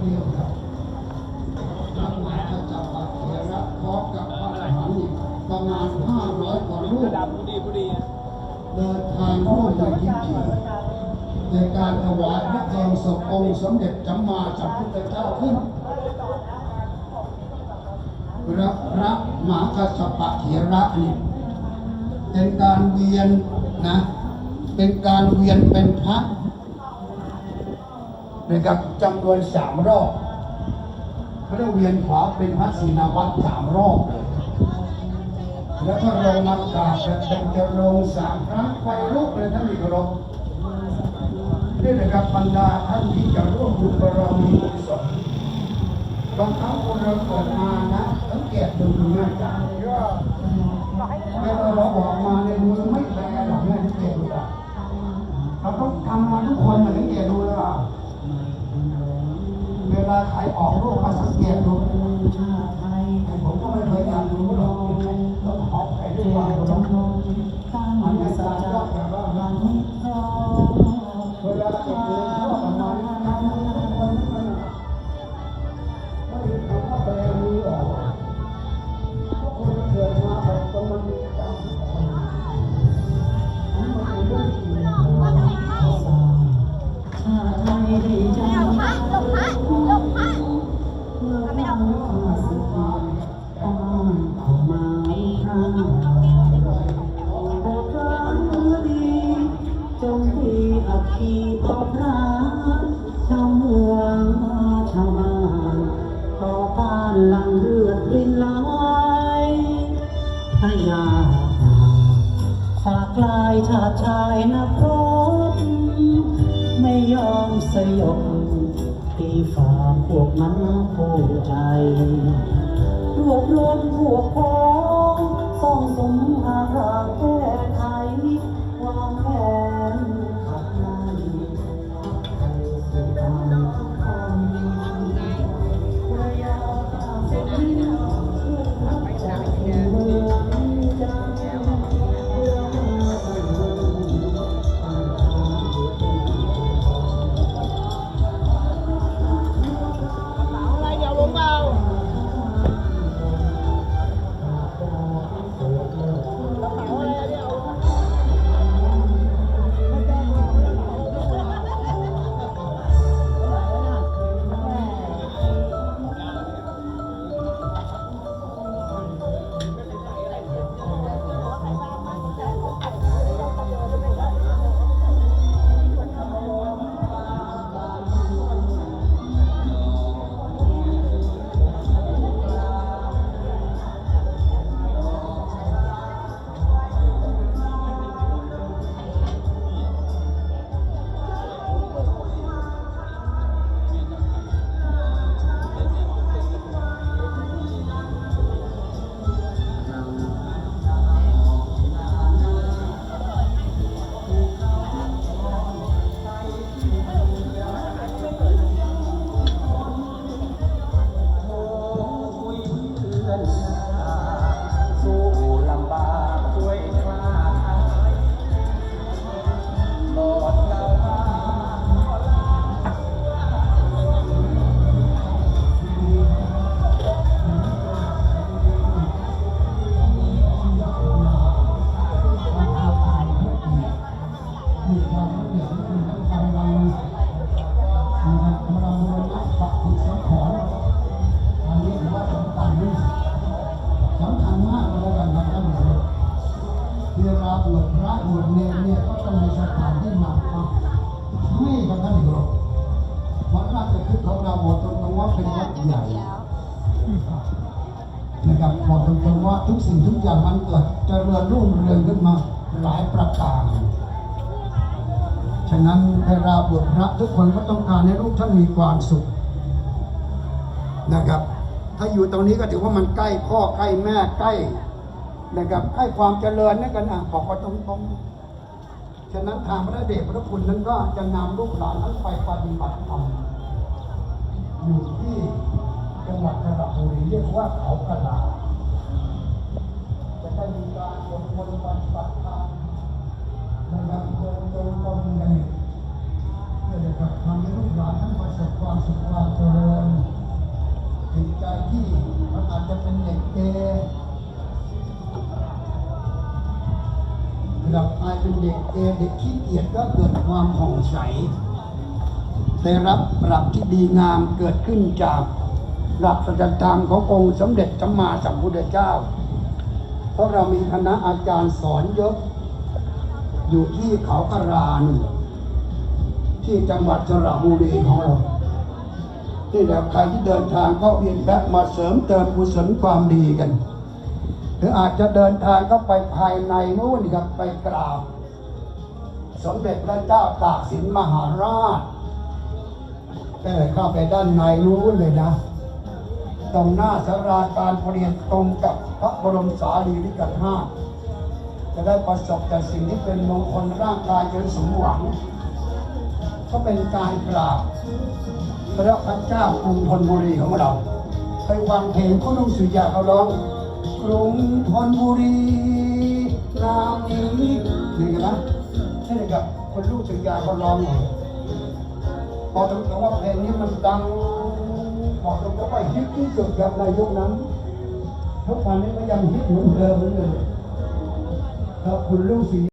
กำมาจับประพร้อมกับพระหลังประมาณ 500กว่ารูปเดินทางร่วมในพิธีในการถวายพระเพลิงศพองค์สมเด็จจัมมาจัมพุทธเจ้าขึ้นพระพระมหากัสปะเถระนี่เป็นการเวียนนะ เป็นการเวียนเป็นพระ นะครับจำนวนสามรอบเขาเรียกเวียนขวาเป็นพระศีนาวัตสามรอบเลยแล้วก็ลงมากราบและเป็นจะลงสามครั้งไฟลุกเลยท่านมีเคารพนี่นะครับบรรดาท่านที่จะร่วมบุญบารมีกุศลบางครั้งคนเราเกิดมานะสังเกตดูดูง่ายจัง ใครออกรูปมาสังเกตดูผมก็ไม่เคยอยากรู้หรอกต้องออกไปด้วยความเคาร พยาฝากลายชาติชายนักรบไม่ยอมสยบตีฝ่าพวกนั้นผู้ใจ รวบรวมพวกพ้องส่องสมหาทางแมีความละเอียดและคุณทั้งกำลังนะครับกำลังบูรณะปฏิสังขรณ์อันนี้ถือว่าสำคัญที่สุดสำคัญมากเลยกันครับท่านผู้ชมเวลาบวชพระบวชเนรเนี่ยก็ต้องมีสถานที่หนักมาให้กับท่านอีกรอกวัดราชคฤห์ของเราบอกตรงๆว่าเป็นวัดใหญ่นะครับบอกตรงๆว่าทุกสิ่งทุกอย่างมันเกิดเจริญรุ่งเรืองขึ้นมาหลายประการ ฉะนั้นเวลาบวชพระทุกคนก็ต้องการให้ลูกท่านมีความสุขนะครับ ถ้าอยู่ตรงนี้ก็ถือว่ามันใกล้พ่อใกล้แม่ใกล้นะครับใกล้ความเจริญนั่นกันอะบอกว่าตรงๆ ฉะนั้นทางพระเดชพระคุณนั้นก็จะนำลูกหลานนั้นไปปฏิบัติธรรมอยู่ที่จังหวัดกระบุรีเรียกว่าเขากระลา ความสุขความเจริญจิตใจที่มันอาจจะเป็นเด็กเกเป็นเด็กเอเด็กขี้เกียจก็เกิดความผ่องใสได้รับปรับที่ดีงามเกิดขึ้นจากหลักสัจธรรมขององค์สมเด็จสัมมาสัมพุทธเจ้า เพราะเรามีคณะอาจารย์สอนเยอะ อยู่ที่เขากระรานที่จังหวัดสระบุรีของเรา ที่แล้วใครที่เดินทางก็เวียนแวะมาเสริมเติมกุศลความดีกันหรืออาจจะเดินทางก็ไปภายในนู้นครับไปกราบ สมเด็จพระเจ้าตากสินมหาราชก็เลยเข้าไปด้านในนู้นเลยนะ ตรงหน้าสาราการประเรียนตรงกับพระบรมสารีริกธาตุจะได้ประสบแต่สิ่งที่เป็นมงคลร่างกายจนสมหวัง ก็เป็นการกราบ พระพระเจ้ากรุงธนบุรีของเรา ไปวางเพลงคุณลุงสุริยาเขาร้องกรุงธนบุรีนามนี้นี่เห็นไหมใช่ไหมครับคนลูกสุริยาเขาร้องพอถึงว่าเพลงนี้มันดังบอกตรงๆว่าฮิตที่สุดครับในยุคนั้นทุกวันนี้ก็ยังฮิตเหมือนเดิมเหมือนเดิมครับคุณลูกสุริยา